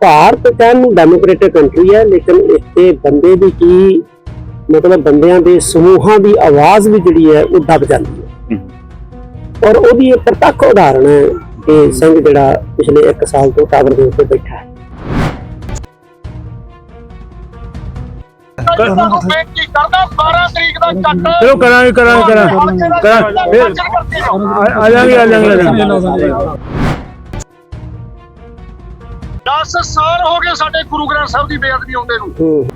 ਭਾਰਤ ਕਹਿਣ ਨੂੰ democratic country ਹੈ ਲੇਕਿਨ ਇੱਥੇ ਬੰਦੇ ਦੀ ਕੀ ਮਤਲਬ ਬੰਦਿਆਂ ਦੇ ਸਮੂਹਾਂ ਦੀ ਆਵਾਜ਼ ਵੀ ਜਿਹੜੀ ਹੈ ਉਹ ਦਬ ਜਾਂਦੀ ਹੈ। ਔਰ ਉਹਦੀ ਇੱਕ ਪ੍ਰਤੱਖ ਉਦਾਹਰਣ ਹੈ ਕਿ ਸਿੰਘ ਜਿਹੜਾ ਪਿਛਲੇ 1 ਸਾਲ ਤੋਂ ਟਾਵਰ ਦੇ ਉੱਤੇ ਬੈਠਾ ਹੈ। ਤੁਹਾਨੂੰ ਬੇਨਤੀ ਕਰਦਾ 12 ਤਰੀਕ ਦਾ ਕੱਟ ਚਲੋ ਕਰਾਂਗੇ ਕਰਾਂਗੇ ਕਰਾਂਗੇ। ਆ ਜਾਾਂਗੇ ਆ ਜਾਾਂਗੇ 10 ਸਾਲ ਹੋ ਗਏ ਸਾਡੇ ਗੁਰੂ ਗ੍ਰੰਥ ਸਾਹਿਬ ਦੀ ਬੇਅਦਬੀ ਹੁੰਦੇ ਨੂੰ।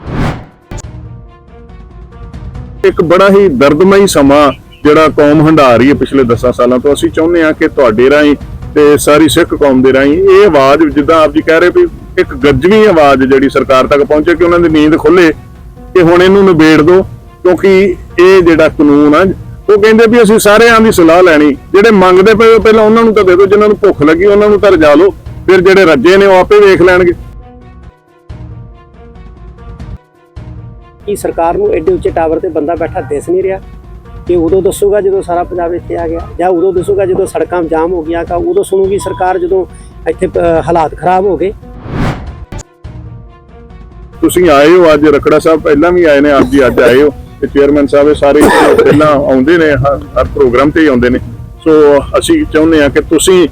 ਇੱਕ ਬੜਾ ਹੀ ਦਰਦਮਈ ਸਮਾਂ ਜਿਹੜਾ ਕੌਮ ਹੰਢਾ ਰਹੀ ਹੈ ਪਿਛਲੇ 10 ਸਾਲਾਂ ਤੋਂ। ਅਸੀਂ ਚਾਹੁੰਦੇ ਹਾਂ ਕਿ ਤੁਹਾਡੇ ਰਾਹੀਂ ਤੇ ਸਾਰੀ ਸਿੱਖ ਕੌਮ ਦੇ ਰਾਹੀਂ ਇਹ ਆਵਾਜ਼ ਜਿੱਦਾਂ ਆਪ ਜੀ ਕਹਿ ਰਹੇ ਵੀ ਇੱਕ ਗੱਜਵੀਂ ਆਵਾਜ਼ ਜਿਹੜੀ ਸਰਕਾਰ ਤੱਕ ਪਹੁੰਚੇ ਕਿ ਉਹਨਾਂ ਦੀ ਨੀਂਦ ਖੁੱਲੇ ਕਿ ਹੁਣ ਇਹਨੂੰ ਨਿਬੇੜ ਦਿਓ ਕਿਉਂਕਿ ਇਹ ਜਿਹੜਾ ਕਾਨੂੰਨ ਆ, ਉਹ ਕਹਿੰਦੇ ਵੀ ਅਸੀਂ ਸਾਰਿਆਂ ਦੀ ਸਲਾਹ ਲੈਣੀ। ਜਿਹੜੇ ਮੰਗਦੇ ਪਏ ਹੋ ਪਹਿਲਾਂ ਉਹਨਾਂ ਨੂੰ ਤਾਂ ਦੇ ਦਿਓ ਜਿਨ੍ਹਾਂ ਨੂੰ ਭੁੱਖ ਲੱਗੀ ਉਹਨਾਂ ਨੂੰ ਤਾਂ ਰਜਾ ਲਓ। ਫਿਰ ਜਿਹੜੇ ਰੱਜੇ ਨੇ ਉਹ ਆਪੇ ਵੇਖ ਲੈਣਗੇ। ਕੀ ਸਰਕਾਰ ਨੂੰ ਐਡੇ ਉੱਚੇ ਟਾਵਰ ਤੇ ਬੰਦਾ ਬੈਠਾ ਦਿਸ ਨਹੀਂ ਰਿਹਾ? ਕਿ ਉਦੋਂ ਦੱਸੂਗਾ ਜਦੋਂ ਸਾਰਾ ਪੰਜਾਬ ਇੱਥੇ ਆ ਗਿਆ? ਜਾਂ ਉਦੋਂ ਦੱਸੂਗਾ ਜਦੋਂ ਸੜਕਾਂ ਜਾਮ ਹੋ ਗਈਆਂ ਕਾ ਉਦੋਂ ਸੁਣੂਗੀ ਸਰਕਾਰ ਜਦੋਂ ਇੱਥੇ ਹਾਲਾਤ ਖਰਾਬ ਹੋ ਗਏ? ਤੁਸੀਂ ਆਏ ਹੋ ਅੱਜ ਰਕੜਾ ਸਾਹਿਬ ਪਹਿਲਾਂ ਵੀ ਆਏ ਨੇ ਆਪ ਜੀ ਅੱਜ ਆਏ ਹੋ। ਤੇ ਚੇਅਰਮੈਨ ਸਾਹਿਬ ਇਹ ਸਾਰੇ ਪਹਿਲਾਂ ਆਉਂਦੇ ਨੇ ਹਰ ਪ੍ਰੋਗਰਾਮ ਤੇ ਹੀ ਆਉਂਦੇ ਨੇ। ਸੋ ਅਸੀਂ ਚਾਹੁੰਦੇ ਹਾਂ ਕਿ ਤੁਸੀਂ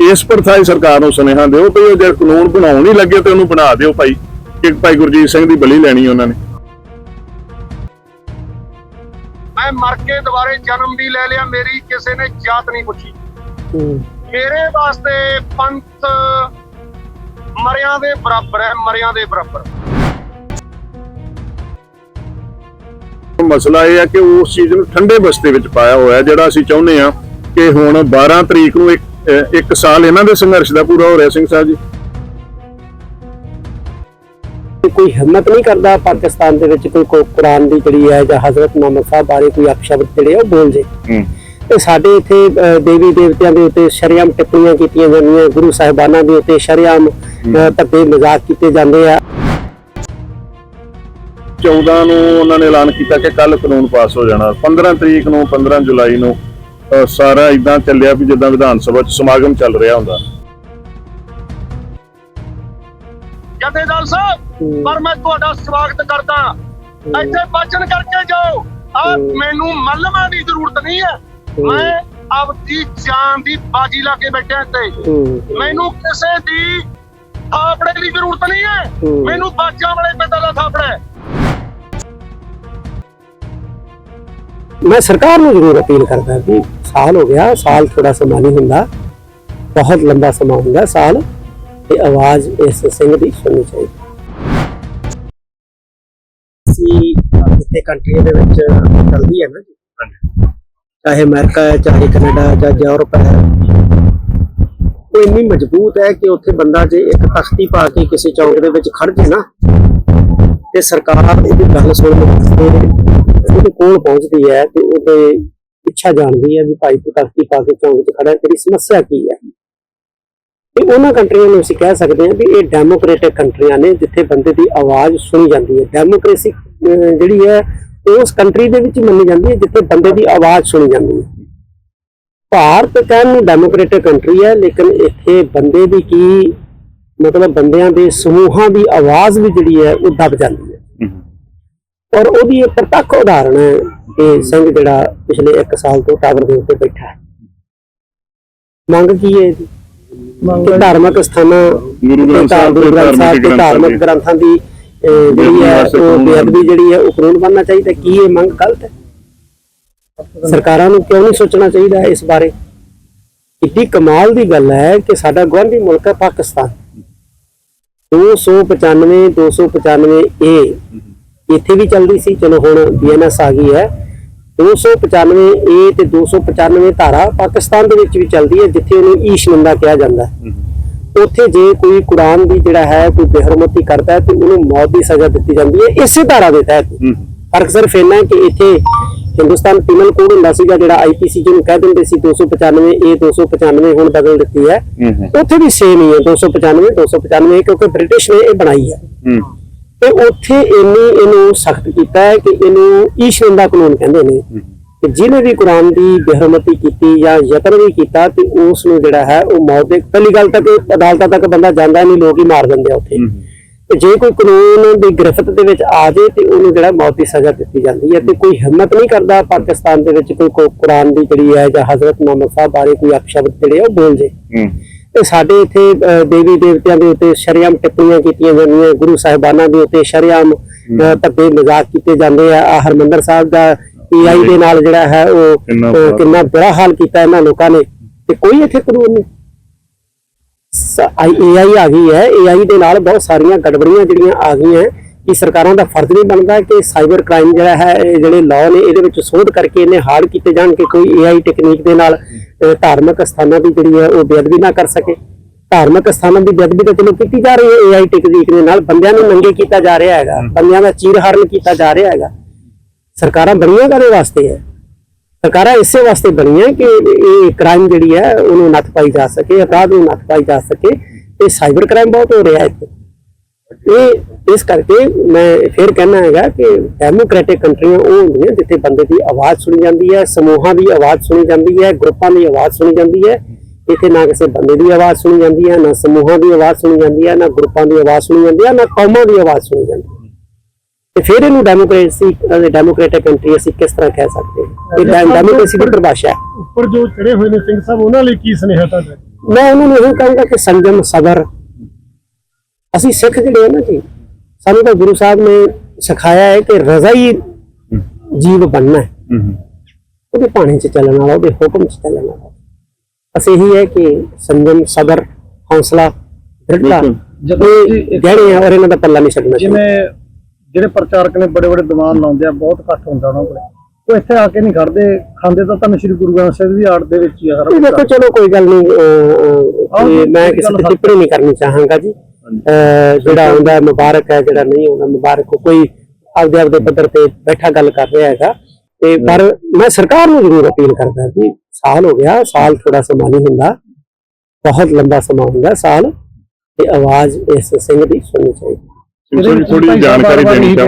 ਇਸ ਪ੍ਰਥਾਈ ਸਰਕਾਰ ਨੂੰ ਸੁਨੇਹਾ ਦਿਓ ਉਹ ਜੇ ਕਾਨੂੰਨ ਬਣਾਉਣ ਹੀ ਲੱਗੇ ਤੇ ਉਹਨੂੰ ਬਣਾ ਦਿਓ ਭਾਈ ਕਿ ਭਾਈ ਗੁਰਜੀਤ ਸਿੰਘ ਦੀ ਬਲੀ ਲੈਣੀ ਉਹਨਾਂ ਨੇ। ਮੈਂ ਮਰ ਕੇ ਦੁਬਾਰੇ ਜਨਮ ਵੀ ਲੈ ਲਿਆ ਮੇਰੀ ਕਿਸੇ ਨੇ ਜਾਤ ਨਹੀਂ ਪੁੱਛੀ। ਮੇਰੇ ਵਾਸਤੇ ਪੰਥ ਮਰਿਆਂ ਦੇ ਬਰਾਬਰ ਹੈ ਮਰਿਆਂ ਦੇ ਬਰਾਬਰ। ਮਸਲਾ ਇਹ ਹੈ ਕਿ ਉਸ ਚੀਜ਼ ਨੂੰ ਠੰਡੇ ਬਸਤੇ ਵਿੱਚ ਪਾਇਆ ਹੋਇਆ ਜਿਹੜਾ ਅਸੀਂ ਚਾਹੁੰਦੇ ਹਾਂ ਕਿ ਹੁਣ 12 ਤਰੀਕ ਨੂੰ ਇੱਕ ਇੱਕ ਸਾਲ ਇਹਨਾਂ ਦੇ ਸੰਘਰਸ਼ ਦਾ ਪੂਰਾ ਹੋ ਰਿਹਾ ਸਿੰਘ ਸਾਹਿਬ ਜੀ। ਕੋਈ ਹਿੰਮਤ ਨਹੀਂ ਕਰਦਾ ਪਾਕਿਸਤਾਨ ਦੇ ਵਿੱਚ ਕੋਈ ਕੋ- ਕੁਰਾਨ ਦੀ ਜਿਹੜੀ ਹੈ ਜਾਂ ਹਜ਼ਰਤ ਮੁਹੰਮਦ ਸਾਹਿਬ ਬਾਰੇ ਕੋਈ ਅਪਸ਼ਬਦ ਜਿਹੜੇ ਉਹ ਬੋਲ ਜੇ। ਤੇ ਸਾਡੇ ਇੱਥੇ ਦੇਵੀ ਦੇਵਤਿਆਂ ਦੇ ਉੱਤੇ ਸ਼ਰੇਆਮ ਟਿੱਪਣੀਆਂ ਕੀਤੀਆਂ ਜਾਂਦੀਆਂ ਗੁਰੂ ਸਾਹਿਬਾਨਾਂ ਦੇ ਉੱਤੇ ਸ਼ਰੇਆਮ ਧੱਕੇ ਮਜ਼ਾਕ ਕੀਤੇ ਜਾਂਦੇ ਆ। 14 ਨੂੰ ਉਹਨਾਂ ਨੇ ਐਲਾਨ ਕੀਤਾ ਕਿ ਕੱਲ ਕਾਨੂੰਨ ਪਾਸ ਹੋ ਜਾਣਾ। 15 ਤਰੀਕ ਨੂੰ 15 ਜੁਲਾਈ ਨੂੰ ਸਾਰਾ ਇਦਾਂ ਚੱਲਿਆ ਵੀ ਜਿੱਦਾਂ ਵਿਧਾਨ ਸਭਾ ਚ ਸਮਾਗਮ ਚੱਲ ਰਿਹਾ ਹੁੰਦਾ। ਜਥੇਦਾਰ ਸਾਹਿਬ। ਪਰ ਮੈਂ ਤੁਹਾਡਾ ਸਵਾਗਤ ਕਰਦਾ। ਇੱਥੇ ਬਚਨ ਕਰਕੇ ਜਾਓ। ਆ। ਮੈਨੂੰ ਮੱਲਮਾਂ ਦੀ ਜ਼ਰੂਰਤ ਨਹੀਂ ਹੈ। ਮੈਂ ਆਪਦੀ ਜਾਨ ਦੀ ਬਾਜੀ ਲਾ ਕੇ ਬੈਠਾ ਇੱਥੇ। ਮੈਨੂੰ ਕਿਸੇ ਦੀ ਥਾਪੜੇ ਦੀ ਜ਼ਰੂਰਤ ਨਹੀਂ ਹੈ। ਮੈਨੂੰ ਬਾਜਾਂ ਵਾਲੇ ਪਿੰਡ ਦਾ ਥਾਪੜਾ ਹੈ। ਮੈਂ ਸਰਕਾਰ ਨੂੰ ਜ਼ਰੂਰ ਅਪੀਲ ਕਰਦਾ ਵੀ ਸਾਲ ਹੋ ਗਿਆ ਸਾਲ ਥੋੜਾ ਸਮਾਂ ਨਹੀਂ ਹੁੰਦਾ। ਬਹੁਤ ਲੰਬਾ ਸਮਾਂ ਹੁੰਦਾ ਸਾਲ ਤੇ ਆਵਾਜ਼ ਇਸ ਸਿੰਘ ਦੀ ਸੁਣਨੀ ਚਾਹੀਦੀ। ਸੀ ਕਿਤੇ ਕੰਟਰੀ ਦੇ ਵਿੱਚ ਚੱਲਦੀ ਹੈ ਨਾ ਜੀ। ਚਾਹੇ ਅਮਰੀਕਾ ਹੈ ਚਾਹੇ ਕੈਨੇਡਾ ਹੈ, ਜਾਂ ਯੂਰਪ ਹੈ। ਉਹ ਇੰਨੀ ਮਜ਼ਬੂਤ ਹੈ ਕਿ ਉੱਥੇ ਬੰਦਾ ਜੇ ਇੱਕ ਤਖਤੀ ਪਾ ਕੇ ਕਿਸੇ ਚੌਂਕ ਦੇ ਵਿੱਚ ਖੜ ਜੇ ਨਾ ਤੇ ਸਰਕਾਰ ਇਹਦੀ ਗੱਲ ਵਾਸਤੇ ਉਹਦੇ ਕੋਲ ਪਹੁੰਚਦੀ ਹੈ ਤੇ ਉਹਦੇ ਇੱਛਾ ਜਾਣਦੀ ਹੈ ਵੀ ਭਾਈ ਤੂੰ ਤਖਤੀ ਪਾ ਕੇ ਚੌਂਕ 'ਚ ਖੜਾ ਹੈ, ਤੇਰੀ ਸਮੱਸਿਆ ਕੀ ਹੈ? ਤੇ ਉਹਨਾਂ ਕੰਟਰੀਆਂ ਨੂੰ ਅਸੀਂ ਕਹਿ ਸਕਦੇ ਹਾਂ ਵੀ ਇਹ ਡੈਮੋਕ੍ਰੇਟਿਕ ਕੰਟਰੀਆਂ ਨੇ ਜਿੱਥੇ ਬੰਦੇ ਦੀ ਆਵਾਜ਼ ਸੁਣੀ ਜਾਂਦੀ ਹੈ। ਡੈਮੋਕ੍ਰੇਸੀ ਜਿਹੜੀ ਹੈ ਉਸ ਕੰਟਰੀ ਦੇ ਵਿੱਚ ਮੰਨੀ ਜਾਂਦੀ ਹੈ ਜਿੱਥੇ ਬੰਦੇ ਦੀ ਆਵਾਜ਼ ਸੁਣੀ ਜਾਂਦੀ ਹੈ। ਭਾਰਤ ਕਹਿਣ ਨੂੰ ਡੈਮੋਕ੍ਰੈਟਿਕ ਕੰਟਰੀ ਹੈ ਲੇਕਿਨ ਇੱਥੇ ਬੰਦੇ ਦੀ ਕੀ ਮਤਲਬ ਬੰਦਿਆਂ ਦੇ ਸਮੂਹਾਂ ਦੀ ਆਵਾਜ਼ ਵੀ ਜਿਹੜੀ ਹੈ ਉਹ ਦਬ ਜਾਂਦੀ ਹੈ। ਔਰ ਉਹਦੀ ਇੱਕ ਪ੍ਰਤੱਖ ਉਦਾਹਰਣ ਹੈ ਕਿ ਸਿੰਘ ਜਿਹੜਾ ਪਿਛਲੇ 1 ਸਾਲ ਤੋਂ ਟਾਵਰ ਦੇ ਉੱਤੇ ਬੈਠਾ ਹੈ। ਮੰਗ ਕੀ ਹੈ ਇਹਦੀ? ਕਿ ਧਾਰਮਿਕ ਸਥਾਨਾਂ ਗੁਰੂ ਗ੍ਰੰਥ ਸਾਹਿਬ ਧਾਰਮਿਕ ਗ੍ਰੰਥਾਂ ਦੀ ਜਿਹੜੀ ਹੈ ਉਹ ਬੇਅਦਬੀ ਜਿਹੜੀ ਹੈ ਉਹ ਕਾਨੂੰਨ ਬਣਨਾ ਚਾਹੀਦਾ ਕੀ ਇਹ ਮੰਗ ਗਲਤ ਹੈ? ਸਰਕਾਰਾਂ ਨੂੰ ਕਿਉਂ ਨਹੀਂ ਸੋਚਣਾ ਚਾਹੀਦਾ ਇਸ ਬਾਰੇ? ਕਿੱਡੀ ਕਮਾਲ ਦੀ ਗੱਲ ਹੈ ਕਿ ਸਾਡਾ ਗੁਆਂਢੀ ਮੁਲਕ ਹੈ ਪਾਕਿਸਤਾਨ। 295 295 ਏ ਇੱਥੇ ਵੀ ਚੱਲਦੀ ਸੀ। ਚਲੋ ਹੁਣ ਬੀਐਨਐਸ ਆ ਗਈ ਹੈ। 295 ਏ ਤੇ 295 ਧਾਰਾ ਪਾਕਿਸਤਾਨ ਦੇ ਵਿੱਚ ਵੀ ਚੱਲਦੀ ਹੈ ਜਿੱਥੇ ਉਹਨੂੰ ਈਸ਼ਨੰਦਾ ਕਿਹਾ ਜਾਂਦਾ ਹੈ। ਉੱਥੇ ਜੇ ਕੋਈ ਕੁਰਾਨ ਦੀ ਜਿਹੜਾ ਹੈ ਕੋਈ ਬੇਹਰਮਤੀ ਕਰਦਾ ਹੈ ਤੇ ਉਹਨੂੰ ਮੌਤ ਦੀ ਸਜ਼ਾ ਦਿੱਤੀ ਜਾਂਦੀ ਹੈ ਇਸੇ ਧਾਰਾ ਦੇ ਤਹਿਤ। ਫ਼ਰਕ ਸਿਰਫ ਹੈ ਕਿ ਇੱਥੇ ਹਿੰਦੁਸਤਾਨ ਪਿਨਲ ਕੋਡ ਹੁੰਦਾ ਸੀਗਾ ਜਿਹੜਾ ਆਈਪੀਸੀ ਜਿਹਨੂੰ ਕਹਿ ਦਿੰਦੇ ਸੀ 295 ਇਹ 295 ਹੁਣ ਬਦਲ ਦਿੱਤੀ ਹੈ। ਉੱਥੇ ਵੀ ਸੇਮ ਹੀ ਹੈ 295 295 ਕਿਉਂਕਿ ਬ੍ਰਿਟਿਸ਼ ਨੇ ਇਹ ਬਣਾਈ ਹੈ। ਤੇ ਉੱਥੇ ਇੰਨੀ ਇਹਨੂੰ ਸਖਤ ਕੀਤਾ ਹੈ ਕਿ ਇਹਨੂੰ ਈਸ਼ਨੰਦਾ ਕਾਨੂੰਨ ਕਹਿੰਦੇ ਨੇ ਕਿ ਜਿਹਨੇ ਵੀ ਕੁਰਾਨ ਦੀ ਬੇਹਰਮਤੀ ਕੀਤੀ ਜਾਂ ਯਤਨ ਵੀ ਕੀਤਾ ਤੇ ਉਸ ਨੂੰ ਜਿਹੜਾ ਹੈ ਉਹ ਮੌਤ ਦੇ ਪਹਿਲੀ ਗੱਲ ਤਾਂ ਕਿ ਅਦਾਲਤਾਂ ਤੱਕ ਬੰਦਾ ਜਾਂਦਾ ਨਹੀਂ ਲੋਕ ਹੀ ਮਾਰ ਦਿੰਦੇ ਆ ਉੱਥੇ। ਤੇ ਜੇ ਕੋਈ ਕਾਨੂੰਨ ਦੀ ਗ੍ਰਿਫਤ ਦੇ ਵਿੱਚ ਆ ਜਾਏ ਤੇ ਉਹਨੂੰ ਜਿਹੜਾ ਮੌਤ ਦੀ ਸਜ਼ਾ ਦਿੱਤੀ ਜਾਂਦੀ ਹੈ ਤੇ ਕੋਈ ਹਿੰਮਤ ਨਹੀਂ ਕਰਦਾ ਪਾਕਿਸਤਾਨ ਦੇ ਵਿੱਚ ਕੋਈ ਕੁਰਾਨ ਦੀ ਜਿਹੜੀ ਹੈ ਜਾਂ ਹਜ਼ਰਤ ਮੁਹੰਮਦ ਸਾਹਿਬ ਬਾਰੇ ਕੋਈ ਅਪਸ਼ਬਦ ਜਿਹੜੇ ਉਹ ਬੋਲ ਜੇ। ਹੂੰ। ਤੇ ਸਾਡੇ ਇੱਥੇ ਦੇਵੀ ਦੇਵਤਿਆਂ ਦੇ ਉੱਤੇ ਸ਼ਰੇਆਮ ਟਿੱਪਣੀਆਂ ਕੀਤੀਆਂ ਜਾਂਦੀਆਂ ਗੁਰੂ ਸਾਹਿਬਾਨਾਂ ਦੇ ਉੱਤੇ ਸ਼ਰੇਆਮ ਧੱਕੇ ਮਜ਼ਾਕ ਕੀਤੇ ਜਾਂਦੇ ਆ। ਆਹ ਹਰਮੰਦਰ ਸਾਹਿਬ ਦਾ ਏਆਈ ਦੇ ਨਾਲ ਜਿਹੜਾ ਹੈ ਉਹ ਕਿੰਨਾ ਬੁਰਾ। ਹਾਲ ਕੀਤਾ ਇਹਨਾਂ ਲੋਕਾਂ ਨੇ। ਤੇ ਕੋਈ ਇੱਥੇ ਕਾਨੂੰਨ ਨਹੀਂ। ਏਆਈ ਆ ਗਈ ਹੈ। ਏਆਈ ਦੇ ਨਾਲ ਬਹੁਤ ਸਾਰੀਆਂ ਗੜਬੜੀਆਂ ਜਿਹੜੀਆਂ ਆ ਗਈਆਂ। ਕਿ ਸਰਕਾਰਾਂ ਦਾ ਫਰਜ਼ ਨਹੀਂ ਬਣਦਾ ਕਿ ਸਾਈਬਰ ਕ੍ਰਾਈਮ ਜਿਹੜਾ ਹੈ ਇਹ ਜਿਹੜੇ ਲਾਅ ਨੇ ਇਹਦੇ ਵਿੱਚ ਸੋਧ ਕਰਕੇ ਇਹਨੇ ਹਾਰਡ ਕੀਤੇ ਜਾਣ ਕਿ ਕੋਈ ਏਆਈ ਟੈਕਨੀਕ ਦੇ ਨਾਲ ਧਾਰਮਿਕ ਸਥਾਨਾਂ ਦੀ ਜਿਹੜੀ ਹੈ ਉਹ ਬੇਅਦਬੀ ਨਾ ਕਰ ਸਕੇ। ਧਾਰਮਿਕ ਸਥਾਨਾਂ ਦੀ ਬੇਅਦਬੀ ਤਾਂ ਚਲੋ ਕੀਤੀ ਜਾ ਰਹੀ ਹੈ ਏਆਈ ਟੈਕਨੀਕ ਦੇ ਨਾਲ ਬੰਦਿਆਂ ਨੂੰ ਨੰਗੇ ਕੀਤਾ ਜਾ ਰਿਹਾ ਹੈਗਾ ਬੰਦਿਆਂ ਦਾ ਚੀਰਹਰਨ ਕੀਤਾ ਜਾ ਰਿਹਾ ਹੈਗਾ। ਸਰਕਾਰਾਂ ਬਣੀਆਂ ਕਾਹਦੇ ਵਾਸਤੇ ਹੈ? ਸਰਕਾਰਾਂ ਇਸੇ ਵਾਸਤੇ ਬਣੀਆਂ ਕਿ ਇਹ ਕ੍ਰਾਈਮ ਜਿਹੜੀ ਹੈ ਉਹਨੂੰ ਨੱਥ ਪਾਈ ਜਾ ਸਕੇ ਅਪਰਾਧ ਨੂੰ ਨੱਥ ਪਾਈ ਜਾ ਸਕੇ। ਤੇ ਸਾਈਬਰ ਕ੍ਰਾਈਮ ਬਹੁਤ ਹੋ ਰਿਹਾ ਹੈ ਇੱਥੇ। ਇਹ ਇਸ ਕਰਕੇ ਮੈਂ ਫਿਰ ਕਹਿਣਾ ਹੈਗਾ ਕਿ ਡੈਮੋਕ੍ਰੈਟਿਕ ਕੰਟਰੀਆਂ ਉਹ ਹੁੰਦੀਆਂ ਜਿੱਥੇ ਬੰਦੇ ਦੀ ਆਵਾਜ਼ ਸੁਣੀ ਜਾਂਦੀ ਹੈ ਸਮੂਹਾਂ ਦੀ ਆਵਾਜ਼ ਸੁਣੀ ਜਾਂਦੀ ਹੈ ਗਰੁੱਪਾਂ ਦੀ ਆਵਾਜ਼ ਸੁਣੀ ਜਾਂਦੀ ਹੈ। ਇੱਥੇ ਨਾ ਕਿਸੇ ਬੰਦੇ ਦੀ ਆਵਾਜ਼ ਸੁਣੀ ਜਾਂਦੀ ਹੈ ਨਾ ਸਮੂਹਾਂ ਦੀ ਆਵਾਜ਼ ਸੁਣੀ ਜਾਂਦੀ ਹੈ ਨਾ ਗਰੁੱਪਾਂ ਦੀ ਆਵਾਜ਼ ਸੁਣੀ ਜਾਂਦੀ ਹੈ ਨਾ ਕੌਮਾਂ ਦੀ ਆਵਾਜ਼ ਸੁਣੀ ਜਾਂਦੀ ਹੈ। ਤੇ ਫਿਰ ਇਹਨੂੰ ਡੈਮੋਕ੍ਰੇਸੀ ਡੈਮੋਕ੍ਰੈਟਿਕ ਕੰਟਰੀ ਅਸੀਂ ਕਿਸ ਤਰ੍ਹਾਂ ਕਹਿ ਸਕਦੇ ਹਾਂ? ਇਹ ਡੈਮੋਕ੍ਰੇਸੀ ਦੀ ਪਰਿਭਾਸ਼ਾ ਹੈ। ਉੱਪਰ ਜੋ ਚੜੇ ਹੋਏ ਨੇ ਸਿੰਘ ਸਾਹਿਬ ਉਹਨਾਂ ਲਈ ਕੀ ਸੁਨੇਹਾ ਤੁਹਾਡਾ ਮੈਂ ਉਹਨਾਂ ਨੂੰ ਇਹ ਕਹਾਂਗਾ ਕਿ ਸੰਜਮ ਸਬਰ ਅਸੀਂ ਸਿੱਖ ਜਿਹੜੇ ਆ ਨਾ ਜੀ। ਸਾਨੂੰ ਤਾਂ ਗੁਰੂ ਸਾਹਿਬ ਨੇ ਸਿਖਾਇਆ ਹੈ ਕਿ ਰਜ਼ਾ ਹੀ ਜੀਵ ਬਣਨਾ ਹੈ। ਹੂੰ ਹੂੰ। ਉਹਦੇ ਪਾਣੀ 'ਚ ਚੱਲਣ ਵਾਲਾ ਉਹਦੇ ਹੁਕਮ 'ਚ ਚੱਲਣ ਵਾਲਾ। ਬਸ ਇਹੀ ਹੈ ਕਿ ਸੰਜਮ ਸਬਰ ਹੌਸਲਾ ਦ੍ਰਿੜਤਾ ਜਦੋਂ ਗਹਿਣੇ ਆ ਔਰ ਇਹਨਾਂ ਦਾ ਪੱਲਾ ਨਹੀਂ ਛੱਡਣਾ ਜਿਵੇਂ ਜਿਹੜੇ ਪ੍ਰਚਾਰਕ ਨੇ ਬੜੇ ਬੜੇ ਦੀਵਾਨ ਲਾਉਂਦੇ ਆ ਬਹੁਤ ਇਕੱਠ ਹੁੰਦਾ ਉਹਨਾਂ ਕੋਲੇ। ਉਹ ਇੱਥੇ ਆ ਕੇ ਨਹੀਂ ਖੜਦੇ ਖਾਂਦੇ ਤਾਂ ਤੁਹਾਨੂੰ ਸ੍ਰੀ ਗੁਰੂ ਗ੍ਰੰਥ ਸਾਹਿਬ ਦੀ ਆੜ ਦੇ ਵਿੱਚ ਹੀ ਆ ਸਾਰਾ ਦੇਖੋ ਚਲੋ ਕੋਈ ਗੱਲ ਨਹੀਂ ਮੈਂ ਕਿਸੇ ਤੇ ਟਿੱਪਣੀ ਨਹੀਂ ਕਰਨੀ ਚਾਹਾਂਗਾ ਜੀ। ਜਿਹੜਾ ਆਉਂਦਾ ਮੁਬਾਰਕ ਹੈ ਜਿਹੜਾ ਨਹੀਂ ਆਉਂਦਾ ਮੁਬਾਰਕ। ਕੋਈ ਆਪਦੇ ਆਪਦੇ ਪੱਧਰ ਤੇ ਬੈਠਾ ਗੱਲ ਕਰ ਰਿਹਾ ਹੈਗਾ। ਤੇ ਪਰ ਮੈਂ ਸਰਕਾਰ ਨੂੰ ਜ਼ਰੂਰ ਅਪੀਲ ਕਰਦਾ ਕਿ ਸਾਲ ਹੋ ਗਿਆ ਸਾਲ ਥੋੜਾ ਸਮਾਂ ਨਹੀਂ ਹੁੰਦਾ ਬਹੁਤ ਲੰਬਾ ਸਮਾਂ ਹੁੰਦਾ ਸਾਲ ਤੇ ਆਵਾਜ਼ ਇਸ ਸਿੰਘ ਦੀ ਸੁਣਨੀ ਚਾਹੀਦੀ। ਥੋੜੀ ਜਾਣਕਾਰੀ ਦੇਣੀ ਚਾਹੁੰਦਾ।